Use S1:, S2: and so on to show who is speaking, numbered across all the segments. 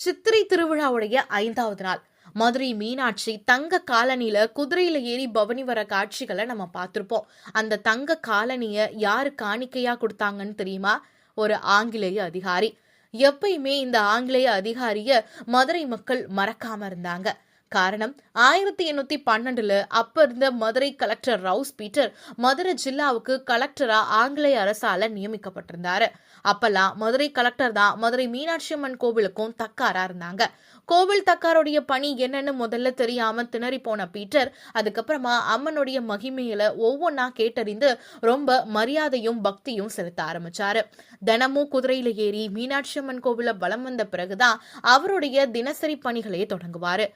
S1: சித்திரை திருவிழாவுடைய ஐந்தாவது நாள். மதுரை மீனாட்சி தங்க காலனியில குதிரையில ஏறி பவனி வர காட்சிகளை நம்ம பார்த்துருப்போம். அந்த தங்க காலனிய யாரு காணிக்கையா கொடுத்தாங்கன்னு தெரியுமா? ஒரு ஆங்கிலேய அதிகாரி. எப்பயுமே இந்த ஆங்கிலேய அதிகாரிய மதுரை மக்கள் மறக்காம இருந்தாங்க. காரணம் ஆயிரத்தி எண்ணூத்தி பன்னெண்டுல அப்ப இருந்த Madurai collector Rous Peter Madurai ஜில்லாவுக்கு கலெக்டரா ஆங்கிலேய அரசால நியமிக்கப்பட்டிருந்தாரு. அப்பெல்லாம் மதுரை கலெக்டர் தான் மதுரை மீனாட்சி அம்மன் கோவிலுக்கும் தக்காரா இருந்தாங்க. கோவில் தக்காருடைய பணி என்னன்னு முதல்ல தெரியாம திணறி போன பீட்டர் அதுக்கப்புறமா அம்மனுடைய மகிமையில ஒவ்வொன்னா கேட்டறிந்து ரொம்ப மரியாதையும் பக்தியும் செலுத்த ஆரம்பிச்சாரு. தினமும் குதிரையில ஏறி மீனாட்சி அம்மன் கோவில பலம் வந்த பிறகுதான் அவருடைய தினசரி பணிகளையே தொடங்குவாரு.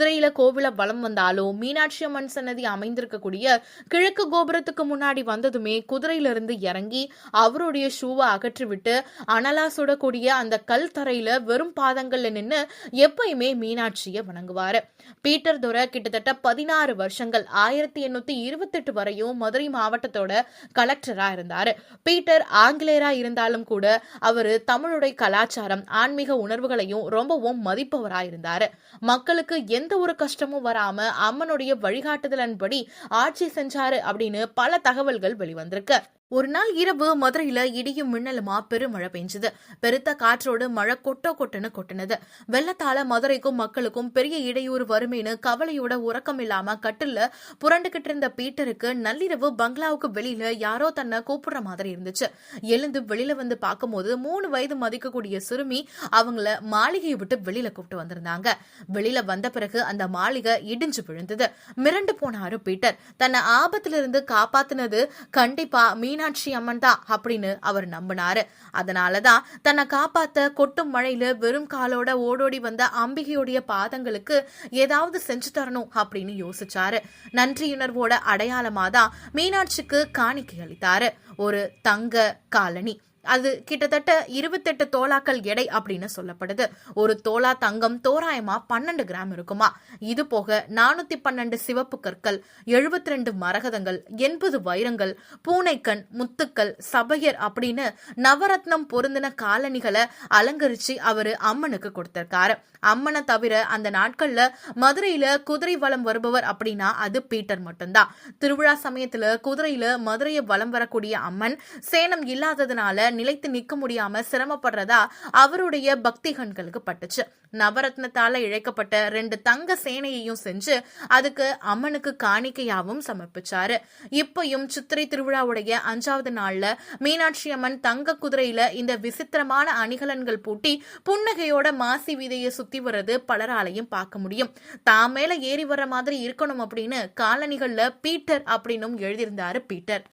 S1: குதிரையில கோவில வலம் வந்தாலும் மீனாட்சி அம்மன் சன்னதி அமைந்திருக்கக்கூடிய கிழக்கு கோபுரத்துக்கு முன்னாடி வந்ததுமே குதிரையிலிருந்து இறங்கி அவருடைய ஷூவை அகற்றிவிட்டு அனலா சுடக்கூடிய அந்த கல் தரையில வெறும் பாதங்கள்ல நின்னு எப்பயுமே மீனாட்சியை வணங்குவாரு. பீட்டர் துரை கிட்டத்தட்ட பதினாறு வருஷங்கள் ஆயிரத்தி எண்ணூத்தி இருபத்தெட்டு வரையும் மதுரை மாவட்டத்தோட கலெக்டரா இருந்தாரு. பீட்டர் ஆங்கிலேயரா இருந்தாலும் கூட அவர் தமிழுடைய கலாச்சாரம் ஆன்மீக உணர்வுகளையும் ரொம்பவும் மதிப்பவரா இருந்தாரு. மக்களுக்கு எந்த ஒரு கஷ்டமும் வராம அம்மனுடைய வழிகாட்டுதலின்படி ஆட்சி செஞ்சாரு அப்படின்னு பல தகவல்கள் வெளிவந்திருக்கு. ஒரு நாள் இரவு மதுரையில இடியும் மின்னலுமா பெருமழை பெஞ்சது. பெருத்த காற்றோடு மழை கொட்டோ கொட்டுன்னு கொட்டினது. வெள்ளத்தால மதுரைக்கும் மக்களுக்கும் பெரிய இடையூறு வருமேனு கவலையோட உறக்கம் இல்லாம கட்டில்ல புரண்டுகிட்டு இருந்த பீட்டருக்கு நள்ளிரவு பங்களாவுக்கு வெளியில யாரோ தன்னை கூப்பிடுற மாதிரி இருந்துச்சு. எழுந்து வெளியில வந்து பார்க்கும்போது மூணு வயது மதிக்கக்கூடிய சிறுமி அவங்கள மாளிகையை விட்டு வெளியில கூப்பிட்டு வந்திருந்தாங்க. வெளியில வந்த பிறகு அந்த மாளிகை இடிஞ்சு விழுந்தது. மிரண்டு போனாரு பீட்டர். தன்னை ஆபத்திலிருந்து காப்பாத்தினது கண்டிப்பா மீனாட்சி அம்மன் தான் அப்படின்னு அவர் நம்பினாரு. அதனாலதான் தன்னை காப்பாத்த கொட்டும் மழையில வெறும் காலோட ஓடோடி வந்த அம்பிகையுடைய பாதங்களுக்கு ஏதாவது செஞ்சு தரணும் அப்படின்னு யோசிச்சாரு. நன்றியுணர்வோட அடையாளமாதான் மீனாட்சிக்கு காணிக்கை அளித்தாரு. ஒரு தங்க காலனி. அது கிட்டத்தட்ட இருபத்தெட்டு தோலாக்கள் எடை அப்படின்னு சொல்லப்படுது. ஒரு தோலா தங்கம் தோராயமா பன்னெண்டு கிராம் இருக்குமா? இது போக நானூத்தி பன்னெண்டு சிவப்பு கற்கள் எழுபத்தி ரெண்டு மரகதங்கள் எண்பது வைரங்கள் பூனைக்கண் முத்துக்கள் சபையர் அப்படின்னு நவரத்னம் பொருந்தின காலணிகளை அலங்கரிச்சு அவரு அம்மனுக்கு கொடுத்திருக்காரு. அம்மனை தவிர அந்த நாட்கள்ல மதுரையில குதிரை வலம் வருபவர் அப்படின்னா அது பீட்டர் மட்டும்தான். திருவிழா சமயத்துல குதிரையில மதுரையை வலம் வரக்கூடிய அம்மன் சேனம் இல்லாததுனால நிலைத்து நிற்க முடியாம சிரமப்படுறதா அவருடைய பக்தி கண்களுக்கு பட்டுச்சு. நவரத்னத்தால இழைக்கப்பட்ட ரெண்டு தங்க சேனையையும் செஞ்சு அதுக்கு அம்மனுக்கு காணிக்கையாவும் சமர்ப்பிச்சாரு. இப்பயும் சித்திரை திருவிழாவுடைய அஞ்சாவது நாள்ல மீனாட்சி அம்மன் தங்க குதிரையில இந்த விசித்திரமான அணிகலன்கள் பூட்டி புன்னகையோட மாசி வீதையை சுத்தி வர்றது பலராலையும் பார்க்க முடியும். தான் மேல ஏறி வர்ற மாதிரி இருக்கணும் அப்படின்னு காலணிகள்ல பீட்டர் அப்படின்னும் எழுதியிருந்தாரு பீட்டர்.